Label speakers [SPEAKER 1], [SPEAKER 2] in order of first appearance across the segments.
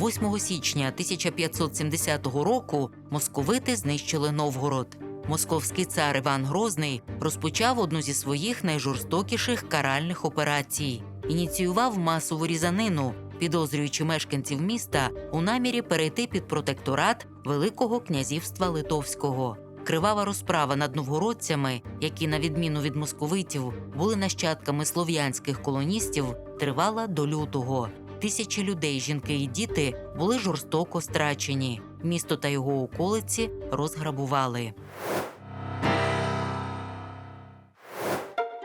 [SPEAKER 1] 8 січня 1570 року московити знищили Новгород. Московський цар Іван Грозний розпочав одну зі своїх найжорстокіших каральних операцій, ініціював масову різанину, підозрюючи мешканців міста у намірі перейти під протекторат Великого князівства Литовського. Кривава розправа над новгородцями, які, на відміну від московитів, були нащадками слов'янських колоністів, тривала до лютого. Тисячі людей, жінки і діти були жорстоко страчені. Місто та його околиці розграбували.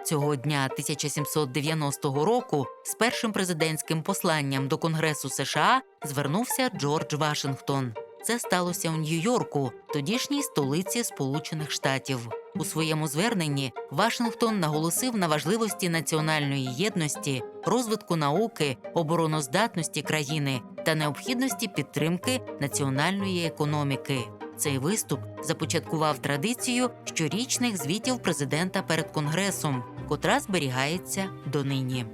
[SPEAKER 1] Цього дня 1790 року з першим президентським посланням до Конгресу США звернувся Джордж Вашингтон. Це сталося у Нью-Йорку, тодішній столиці Сполучених Штатів. У своєму зверненні Вашингтон наголосив на важливості національної єдності, розвитку науки, обороноздатності країни та необхідності підтримки національної економіки. Цей виступ започаткував традицію щорічних звітів президента перед конгресом, котра зберігається донині.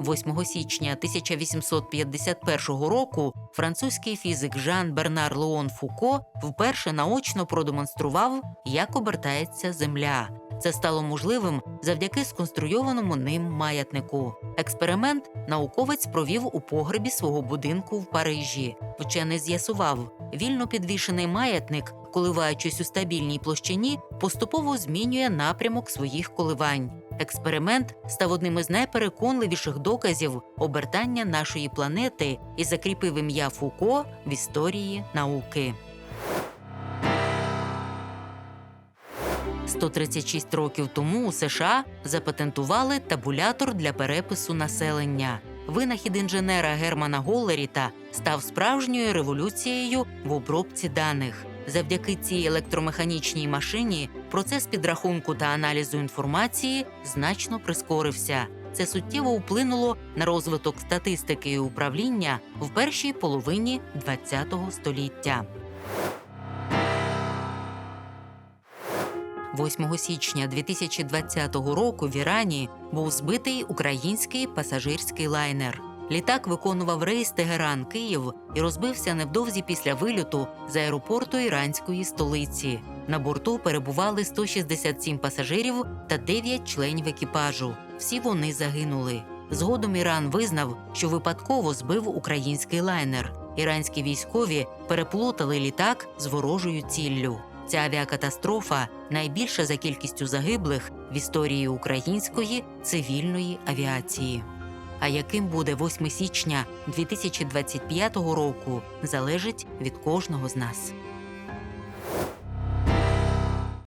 [SPEAKER 1] 8 січня 1851 року французький фізик Жан Бернар Леон Фуко вперше наочно продемонстрував, як обертається Земля. Це стало можливим завдяки сконструйованому ним маятнику. Експеримент науковець провів у погребі свого будинку в Парижі. Вчений з'ясував, вільно підвішений маятник, коливаючись у стабільній площині, поступово змінює напрямок своїх коливань. Експеримент став одним із найпереконливіших доказів обертання нашої планети і закріпив ім'я Фуко в історії науки. 136 років тому у США запатентували табулятор для перепису населення. Винахід інженера Германа Голлеріта став справжньою революцією в обробці даних. Завдяки цій електромеханічній машині процес підрахунку та аналізу інформації значно прискорився. Це суттєво вплинуло на розвиток статистики і управління в першій половині ХХ століття. 8 січня 2020 року в Ірані був збитий український пасажирський лайнер. Літак виконував рейс Тегеран Київ і розбився невдовзі після вильоту з аеропорту іранської столиці. На борту перебували 167 пасажирів та 9 членів екіпажу. Всі вони загинули. Згодом Іран визнав, що випадково збив український лайнер. Іранські військові переплутали літак з ворожою ціллю. Ця авіакатастрофа найбільша за кількістю загиблих в історії української цивільної авіації. А яким буде 8 січня 2025 року, залежить від кожного з нас.